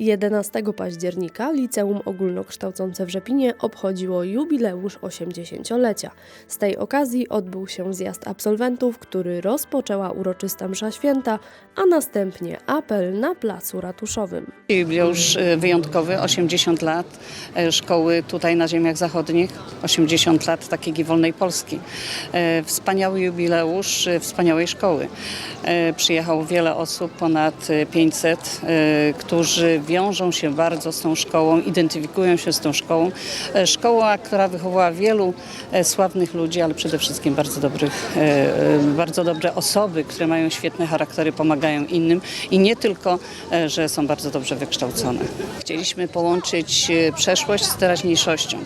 11 października Liceum Ogólnokształcące w Rzepinie obchodziło jubileusz 80-lecia. Z tej okazji odbył się zjazd absolwentów, który rozpoczęła uroczysta msza święta, a następnie apel na placu ratuszowym. Jubileusz e, wyjątkowy, 80 lat e, szkoły tutaj na ziemiach zachodnich, 80 lat takiej wolnej Polski. E, Wspaniały jubileusz wspaniałej szkoły. Przyjechało wiele osób, ponad e, 500, e, którzy wiążą się bardzo z tą szkołą, identyfikują się z tą szkołą. E, Szkoła, która wychowała wielu e, sławnych ludzi, ale przede wszystkim bardzo dobrych, e, bardzo dobre osoby, które mają świetne charaktery, pomagają innym i nie tylko, że są bardzo dobrze wykształcone. Chcieliśmy połączyć przeszłość z teraźniejszością.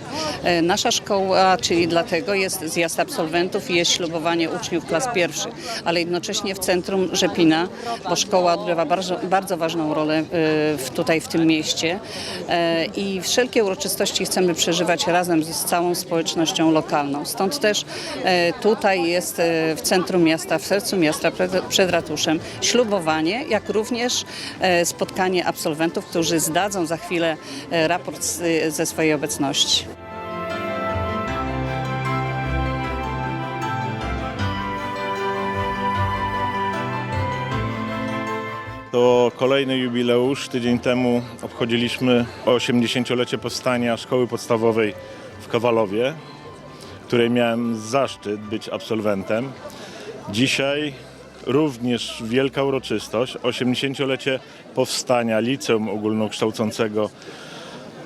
Nasza szkoła, czyli dlatego jest zjazd absolwentów i jest ślubowanie uczniów klas pierwszych, ale jednocześnie w centrum Rzepina, bo szkoła odgrywa bardzo, bardzo ważną rolę w, tutaj w tym mieście E, i wszelkie uroczystości chcemy przeżywać razem z całą społecznością lokalną. Stąd też e, tutaj jest e, w centrum miasta, w sercu miasta przed, ratuszem ślubowanie, jak również spotkanie absolwentów, którzy zdadzą za chwilę raport ze swojej obecności. To kolejny jubileusz. Tydzień temu obchodziliśmy 80-lecie powstania szkoły podstawowej w Kowalowie, której miałem zaszczyt być absolwentem. Dzisiaj również wielka uroczystość, 80-lecie powstania Liceum Ogólnokształcącego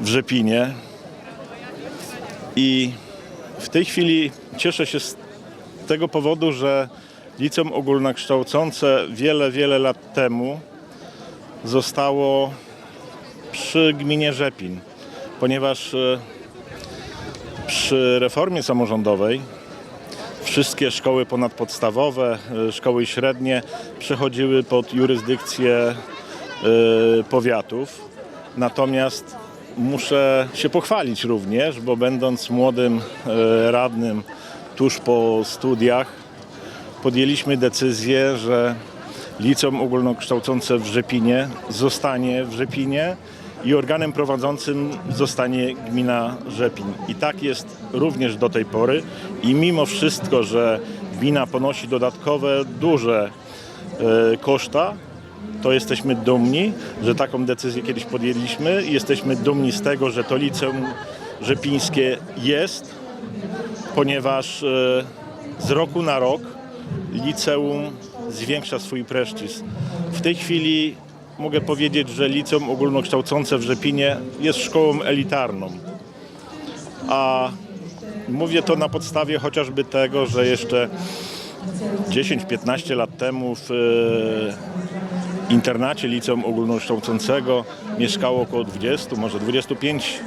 w Rzepinie. I w tej chwili cieszę się z tego powodu, że Liceum Ogólnokształcące wiele, wiele lat temu zostało przy gminie Rzepin, ponieważ e, przy reformie samorządowej wszystkie szkoły ponadpodstawowe, e, szkoły średnie przechodziły pod jurysdykcję e, powiatów. Natomiast muszę się pochwalić również, bo będąc młodym radnym tuż po studiach, podjęliśmy decyzję, że Liceum Ogólnokształcące w Rzepinie zostanie w Rzepinie i organem prowadzącym zostanie gmina Rzepin. I tak jest również do tej pory. I mimo wszystko, że gmina ponosi dodatkowe, duże e, koszta, to jesteśmy dumni, że taką decyzję kiedyś podjęliśmy i jesteśmy dumni z tego, że to liceum rzepińskie jest, ponieważ e, z roku na rok liceum zwiększa swój prestiż. W tej chwili mogę powiedzieć, że liceum ogólnokształcące w Rzepinie jest szkołą elitarną. A mówię to na podstawie chociażby tego, że jeszcze 10-15 lat temu w e, internacie liceum ogólnokształcącego mieszkało około 20, może 25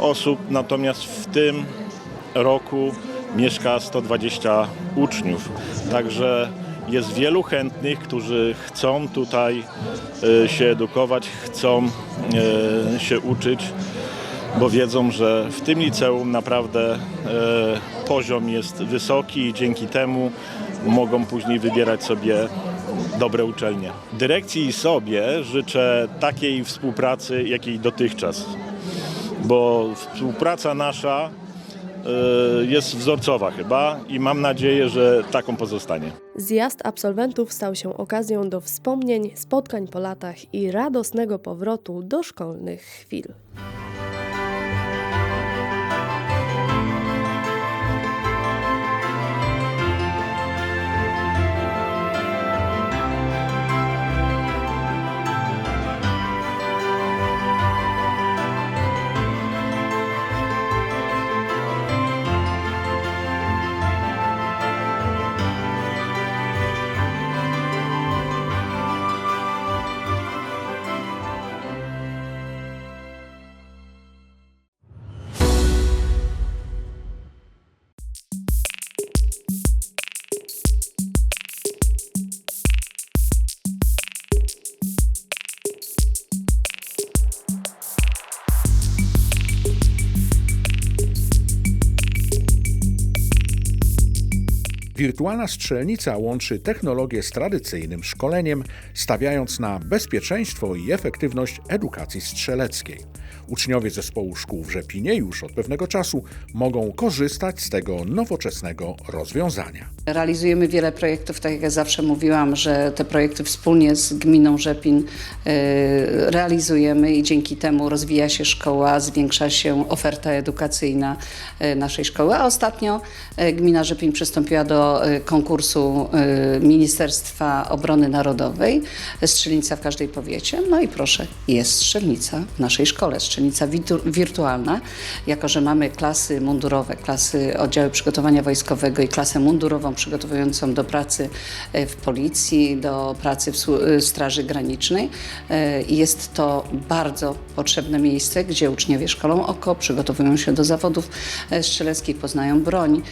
osób, natomiast w tym roku mieszka 120 uczniów. Także jest wielu chętnych, którzy chcą tutaj e, się edukować, chcą e, się uczyć, bo wiedzą, że w tym liceum naprawdę e, poziom jest wysoki i dzięki temu mogą później wybierać sobie dobre uczelnie. Dyrekcji i sobie życzę takiej współpracy, jakiej dotychczas, bo współpraca nasza jest wzorcowa chyba i mam nadzieję, że taką pozostanie. Zjazd absolwentów stał się okazją do wspomnień, spotkań po latach i radosnego powrotu do szkolnych chwil. Wirtualna strzelnica łączy technologię z tradycyjnym szkoleniem, stawiając na bezpieczeństwo i efektywność edukacji strzeleckiej. Uczniowie zespołu szkół w Rzepinie już od pewnego czasu mogą korzystać z tego nowoczesnego rozwiązania. Realizujemy wiele projektów, tak jak ja zawsze mówiłam, że te projekty wspólnie z gminą Rzepin e, realizujemy i dzięki temu rozwija się szkoła, zwiększa się oferta edukacyjna e, naszej szkoły. A ostatnio e, gmina Rzepin przystąpiła do e, konkursu e, Ministerstwa Obrony Narodowej Strzelnica w każdej powiecie. No i proszę, jest strzelnica w naszej szkole, strzelnica wirtualna. Jako, że mamy klasy mundurowe, klasy oddziału przygotowania wojskowego i klasę mundurową przygotowującą do pracy e, w policji, do pracy w e, Straży Granicznej. E, Jest to bardzo potrzebne miejsce, gdzie uczniowie szkolą oko, przygotowują się do zawodów strzeleckich, poznają broń.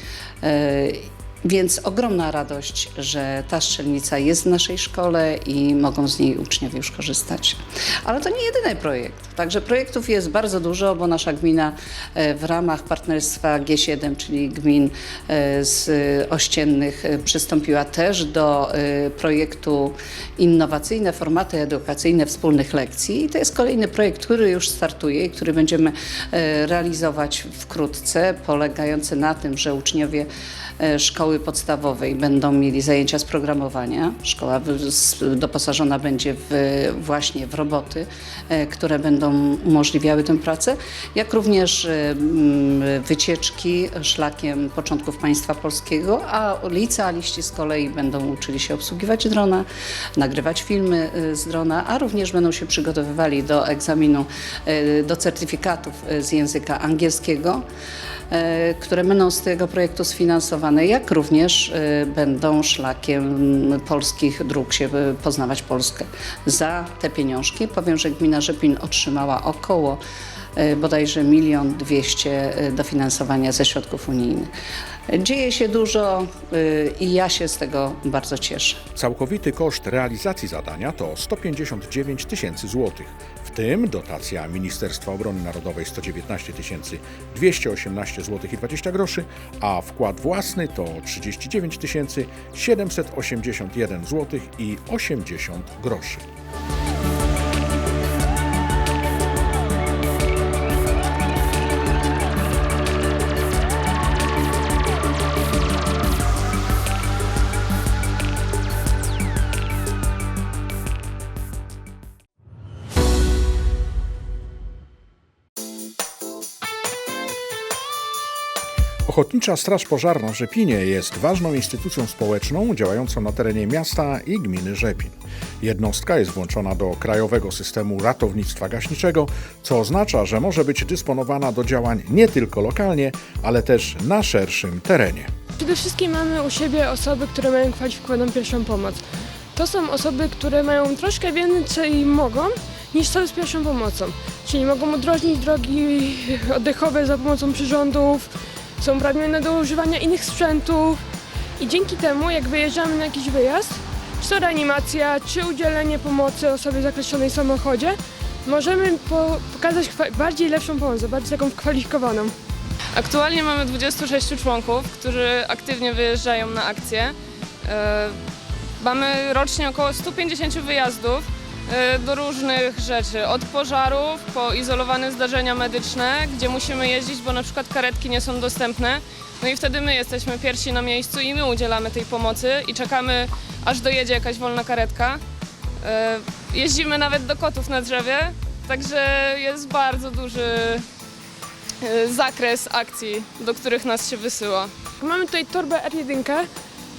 Więc ogromna radość, że ta strzelnica jest w naszej szkole i mogą z niej uczniowie już korzystać. Ale to nie jedyny projekt. Także projektów jest bardzo dużo, bo nasza gmina e, w ramach partnerstwa G7, czyli gmin e, z ościennych, e, przystąpiła też do projektu Innowacyjne formaty edukacyjne wspólnych lekcji. I to jest kolejny projekt, który już startuje i który będziemy realizować wkrótce, polegający na tym, że uczniowie szkoły podstawowej będą mieli zajęcia z programowania. Szkoła doposażona będzie w, właśnie w roboty, e, które będą umożliwiały tę pracę, jak również e, wycieczki szlakiem początków państwa polskiego, a licealiści z kolei będą uczyli się obsługiwać drona, nagrywać filmy e, z drona, a również będą się przygotowywali do egzaminu, e, do certyfikatów e, z języka angielskiego e, które będą z tego projektu sfinansowane, jak również e, będą szlakiem polskich dróg się e, poznawać Polskę. Za te pieniążki powiem, że gmina Rzepin otrzymała około e, bodajże milion dwieście e, dofinansowania ze środków unijnych. Dzieje się dużo e, i ja się z tego bardzo cieszę. Całkowity koszt realizacji zadania to 159 tysięcy złotych, tym dotacja Ministerstwa Obrony Narodowej 119 218 zł i 20 groszy, a wkład własny to 39 781 zł i 80 groszy. Ochotnicza Straż Pożarna w Rzepinie jest ważną instytucją społeczną działającą na terenie miasta i gminy Rzepin. Jednostka jest włączona do krajowego systemu ratownictwa gaśniczego, co oznacza, że może być dysponowana do działań nie tylko lokalnie, ale też na szerszym terenie. Przede wszystkim mamy u siebie osoby, które mają kwalifikowaną pierwszą pomoc. To są osoby, które mają troszkę więcej mogą niż są z pierwszą pomocą. Czyli mogą udrożnić drogi oddechowe za pomocą przyrządów, są uprawnione do używania innych sprzętów i dzięki temu, jak wyjeżdżamy na jakiś wyjazd, czy to reanimacja, czy udzielenie pomocy osobie zakreślonej w samochodzie, możemy po, pokazać bardziej lepszą pomoc, bardziej taką kwalifikowaną. Aktualnie mamy 26 członków, którzy aktywnie wyjeżdżają na akcje. Mamy rocznie około 150 wyjazdów do różnych rzeczy, od pożarów po izolowane zdarzenia medyczne, gdzie musimy jeździć, bo na przykład karetki nie są dostępne. No i wtedy my jesteśmy pierwsi na miejscu i my udzielamy tej pomocy i czekamy, aż dojedzie jakaś wolna karetka. E, Jeździmy nawet do kotów na drzewie, także jest bardzo duży e, zakres akcji, do których nas się wysyła. Mamy tutaj torbę R1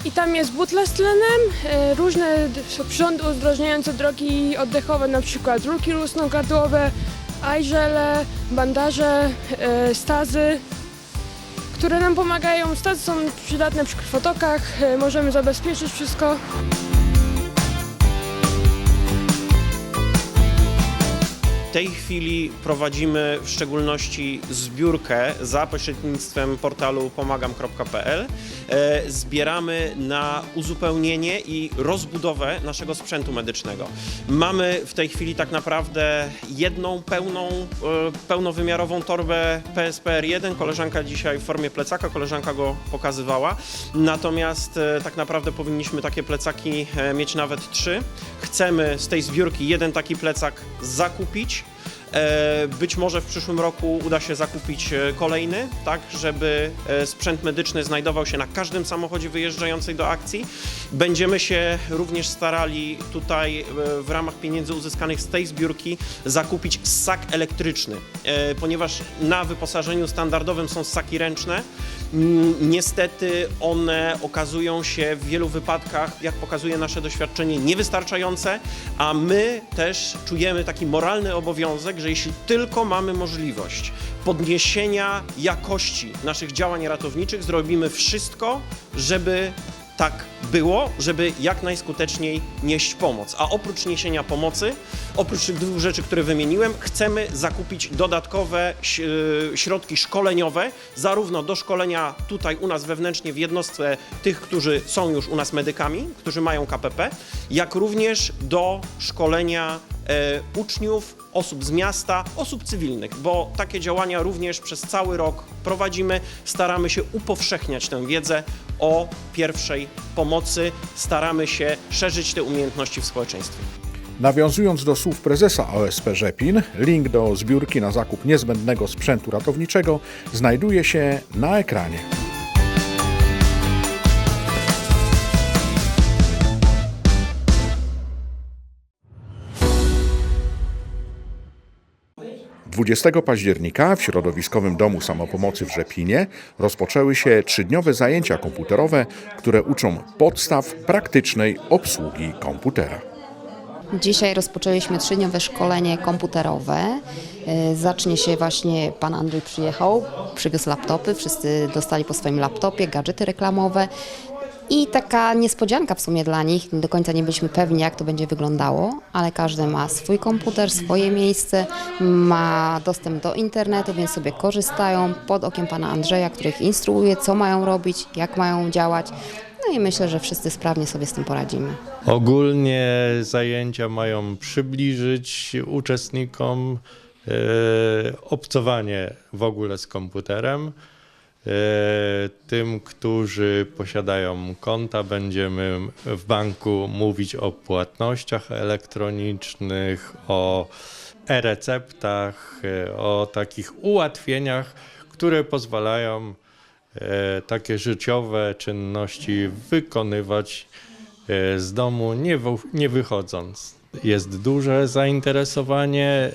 i tam jest butla z tlenem, e, różne przyrządy uzdrożniające drogi oddechowe, na przykład rurki rusnogardłowe, ajżele, bandaże, e, stazy, które nam pomagają. Stazy są przydatne przy krwotokach, e, możemy zabezpieczyć wszystko. Tej chwili prowadzimy w szczególności zbiórkę za pośrednictwem portalu pomagam.pl. E, Zbieramy na uzupełnienie i rozbudowę naszego sprzętu medycznego. Mamy w tej chwili tak naprawdę jedną pełną, e, pełnowymiarową torbę PSPR1. Koleżanka dzisiaj w formie plecaka, koleżanka go pokazywała. Natomiast e, tak naprawdę powinniśmy takie plecaki mieć nawet trzy. Chcemy z tej zbiórki jeden taki plecak zakupić. E, Być może w przyszłym roku uda się zakupić e, kolejny, tak, żeby e, sprzęt medyczny znajdował się na każdym samochodzie wyjeżdżającej do akcji. Będziemy się również starali tutaj w ramach pieniędzy uzyskanych z tej zbiórki zakupić ssak elektryczny, ponieważ na wyposażeniu standardowym są ssaki ręczne. Niestety one okazują się w wielu wypadkach, jak pokazuje nasze doświadczenie, niewystarczające, a my też czujemy taki moralny obowiązek, że jeśli tylko mamy możliwość podniesienia jakości naszych działań ratowniczych, zrobimy wszystko, żeby tak było, żeby jak najskuteczniej nieść pomoc. A oprócz niesienia pomocy, oprócz tych dwóch rzeczy, które wymieniłem, chcemy zakupić dodatkowe e, środki szkoleniowe, zarówno do szkolenia tutaj u nas wewnętrznie w jednostce tych, którzy są już u nas medykami, którzy mają KPP, jak również do szkolenia uczniów, osób z miasta, osób cywilnych, bo takie działania również przez cały rok prowadzimy. Staramy się upowszechniać tę wiedzę o pierwszej pomocy, staramy się szerzyć te umiejętności w społeczeństwie. Nawiązując do słów prezesa OSP Rzepin, link do zbiórki na zakup niezbędnego sprzętu ratowniczego znajduje się na ekranie. Dwudziestego października w Środowiskowym Domu Samopomocy w Rzepinie rozpoczęły się trzydniowe zajęcia komputerowe, które uczą podstaw praktycznej obsługi komputera. Dzisiaj rozpoczęliśmy trzydniowe szkolenie komputerowe. E, Zacznie się właśnie, pan Andrzej przyjechał, przywiózł laptopy, wszyscy dostali po swoim laptopie, gadżety reklamowe. I taka niespodzianka w sumie dla nich, do końca nie byliśmy pewni jak to będzie wyglądało, ale każdy ma swój komputer, swoje miejsce, ma dostęp do internetu, więc sobie korzystają pod okiem pana Andrzeja, który ich instruuje, co mają robić, jak mają działać. No i myślę, że wszyscy sprawnie sobie z tym poradzimy. Ogólnie zajęcia mają przybliżyć uczestnikom e, obcowanie w ogóle z komputerem. E, Tym, którzy posiadają konta, będziemy w banku mówić o płatnościach elektronicznych, o e-receptach, e, o takich ułatwieniach, które pozwalają e, takie życiowe czynności wykonywać z domu, nie wychodząc. Jest duże zainteresowanie,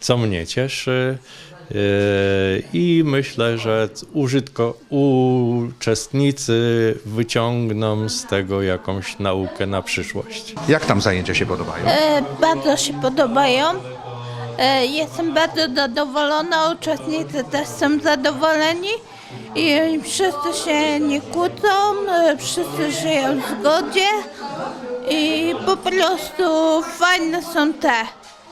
co mnie cieszy. E, I myślę, że użytko, uczestnicy wyciągną z tego jakąś naukę na przyszłość. Jak tam zajęcia się podobają? E, bardzo się podobają. E, jestem bardzo zadowolona, uczestnicy też są zadowoleni i wszyscy się nie kłócą, e, wszyscy żyją w zgodzie i po prostu fajne są te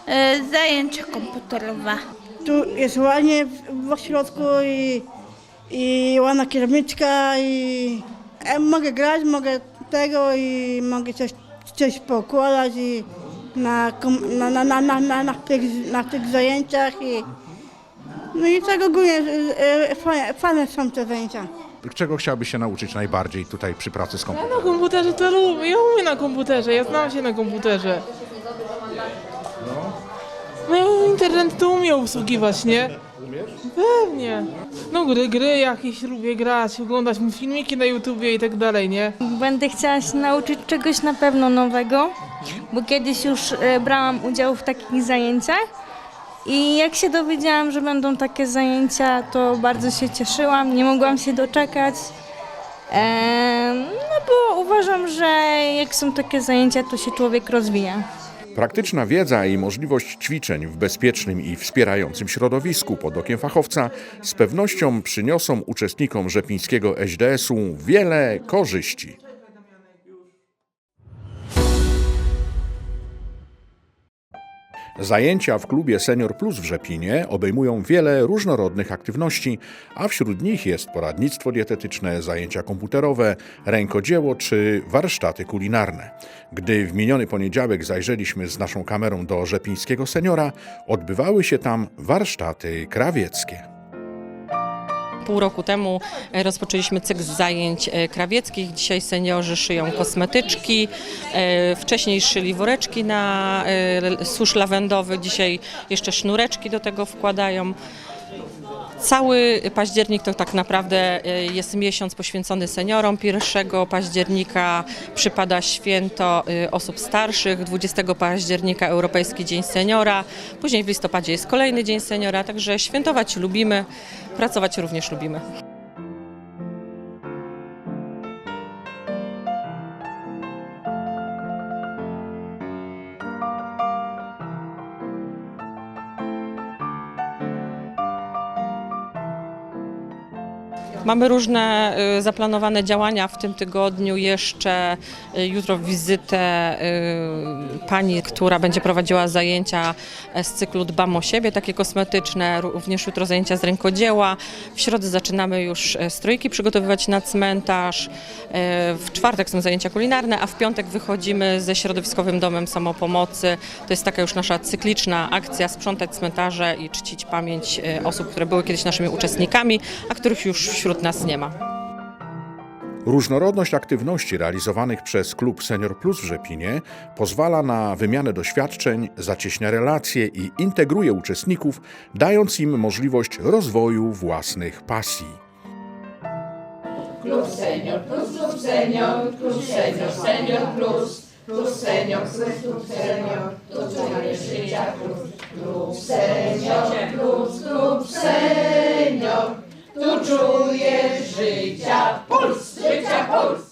e, zajęcia komputerowe. Tu jest ładnie w, ośrodku i, i ładna kierowniczka i e, mogę grać, mogę tego i mogę coś, coś pokładać i na, na, na, na, na, na, na, tych, na tych zajęciach i no i tak ogólnie e, e, fajne, fajne są te zajęcia. Czego chciałbyś się nauczyć najbardziej tutaj przy pracy z komputerem? Na komputerze to lubię, ja umiem na komputerze, ja znam się na komputerze. No ja internet to umiem obsługiwać, nie? Umiesz? Pewnie. No gry, gry jakieś lubię grać, oglądać filmiki na YouTubie i tak dalej, nie? Będę chciała się nauczyć czegoś na pewno nowego, bo kiedyś już e, brałam udział w takich zajęciach i jak się dowiedziałam, że będą takie zajęcia, to bardzo się cieszyłam, nie mogłam się doczekać. No bo uważam, że jak są takie zajęcia, to się człowiek rozwija. Praktyczna wiedza i możliwość ćwiczeń w bezpiecznym i wspierającym środowisku pod okiem fachowca z pewnością przyniosą uczestnikom rzepińskiego SDS-u wiele korzyści. Zajęcia w klubie Senior Plus w Rzepinie obejmują wiele różnorodnych aktywności, a wśród nich jest poradnictwo dietetyczne, zajęcia komputerowe, rękodzieło czy warsztaty kulinarne. Gdy w miniony poniedziałek zajrzeliśmy z naszą kamerą do rzepińskiego seniora, odbywały się tam warsztaty krawieckie. Pół roku temu e, rozpoczęliśmy cykl zajęć e, krawieckich. Dzisiaj seniorzy szyją kosmetyczki. E, Wcześniej szyli woreczki na susz lawendowy. Dzisiaj jeszcze sznureczki do tego wkładają. Cały październik to tak naprawdę e, jest miesiąc poświęcony seniorom. 1 października przypada święto e, osób starszych, 20 października Europejski Dzień Seniora, później w listopadzie jest kolejny Dzień Seniora, także świętować lubimy, pracować również lubimy. Mamy różne y, zaplanowane działania w tym tygodniu. Jeszcze y, jutro wizytę y, pani, która będzie prowadziła zajęcia z cyklu Dbam o siebie, takie kosmetyczne. Również jutro zajęcia z rękodzieła. W środę zaczynamy już e, strojki przygotowywać na cmentarz. E, W czwartek są zajęcia kulinarne, a w piątek wychodzimy ze Środowiskowym Domem Samopomocy. To jest taka już nasza cykliczna akcja sprzątać cmentarze i czcić pamięć e, osób, które były kiedyś naszymi uczestnikami, a których już wśród nas nie ma. Różnorodność aktywności realizowanych przez Klub Senior Plus w Rzepinie pozwala na wymianę doświadczeń, zacieśnia relacje i integruje uczestników, dając im możliwość rozwoju własnych pasji. Plus, senior, plus, tu czujesz życia puls, życia puls.